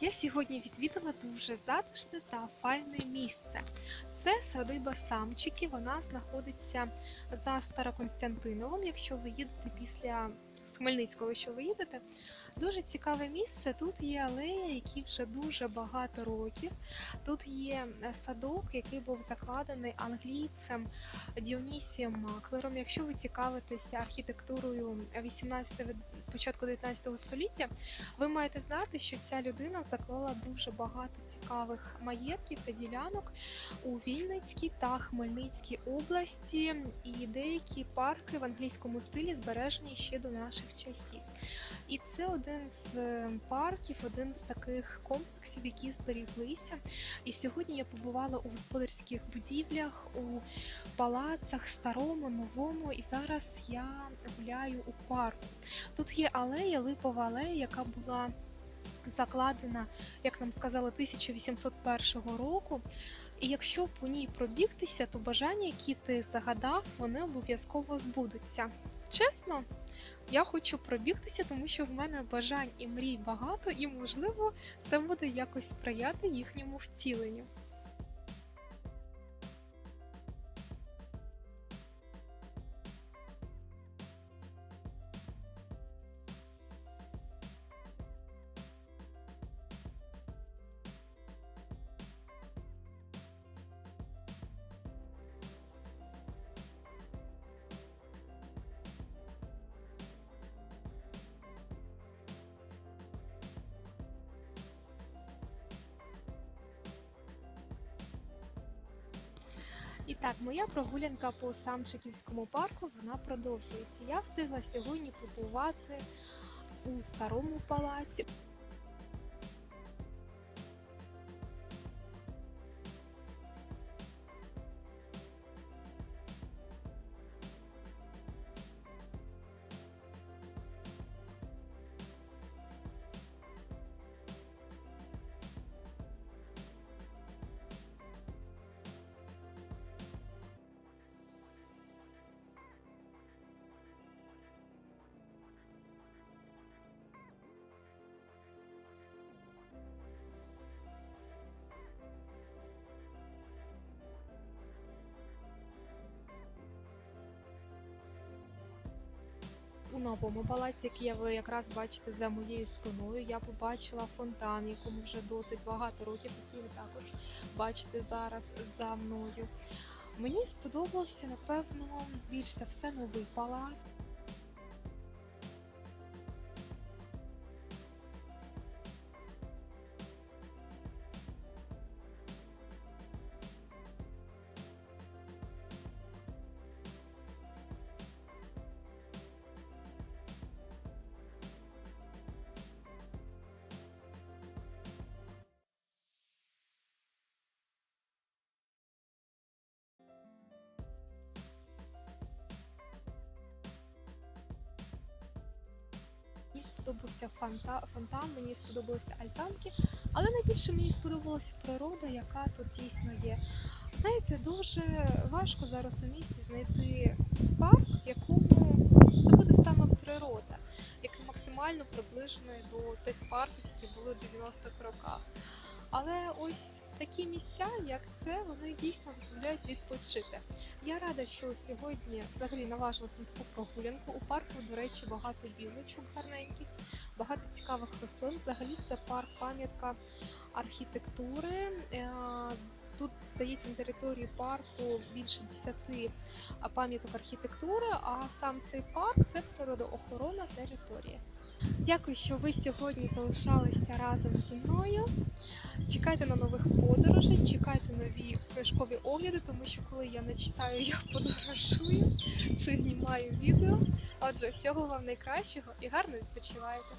Я сьогодні відвідала дуже затишне та файне місце. Це садиба Самчики. Вона знаходиться за Староконстантиновим. Якщо ви їдете після Хмельницького, що ви їдете, дуже цікаве місце. Тут є алея, які вже дуже багато років. Тут є е, садок, який був закладений англійцем Діонісієм Маклером. Якщо ви цікавитеся архітектурою 18 початку 19 століття, ви маєте знати, що ця людина заклала дуже багато цікавих маєтків та ділянок у Вінницькій та Хмельницькій області, і деякі парки в англійському стилі збережені ще до наших часів. І це один з е, парків, один з таких комплексів, які зберіглися. І сьогодні я побувала у господарських будівлях, у палацах, старому, новому, і зараз я гуляю у парку. Тут є алея, липова алея, яка була закладена, як нам сказали, 1801 року. І якщо по ній пробігтися, то бажання, які ти загадав, вони обов'язково збудуться. Чесно, я хочу пробігтися, тому що в мене бажань і мрій багато, і можливо це буде якось сприяти їхньому втіленню. І так, моя прогулянка по Самчиківському парку вона продовжується. Я встигла сьогодні побувати у старому палаці. Новому палаці, який ви якраз бачите за моєю спиною, я побачила фонтан, якому вже досить багато років, який ви також бачите зараз за мною. Мені сподобався, напевно, більше все новий палац. Сподобався фонта, фонтан, мені сподобалися альтанки, але найбільше мені сподобалася природа, яка тут дійсно є. Знаєте, дуже важко зараз у місті знайти парк, в якому це буде саме природа, який максимально приближений до тих парків, які були в 90-х роках. Але ось такі місця, як це, вони дійсно дозволяють відпочити. Я рада, що сьогодні взагалі наважилася на таку прогулянку. У парку, до речі, багато білочок гарненьких, багато цікавих рослин. Взагалі це парк пам'ятка архітектури. Е, Тут здається на території парку більше 10 пам'яток архітектури, а сам цей парк це природоохоронна територія. Дякую, що ви сьогодні залишалися разом зі мною. Чекайте на нових подорожей, чекайте нові книжкові огляди, тому що коли я не читаю, я подорожую чи знімаю відео. Отже, всього вам найкращого і гарно відпочивайте.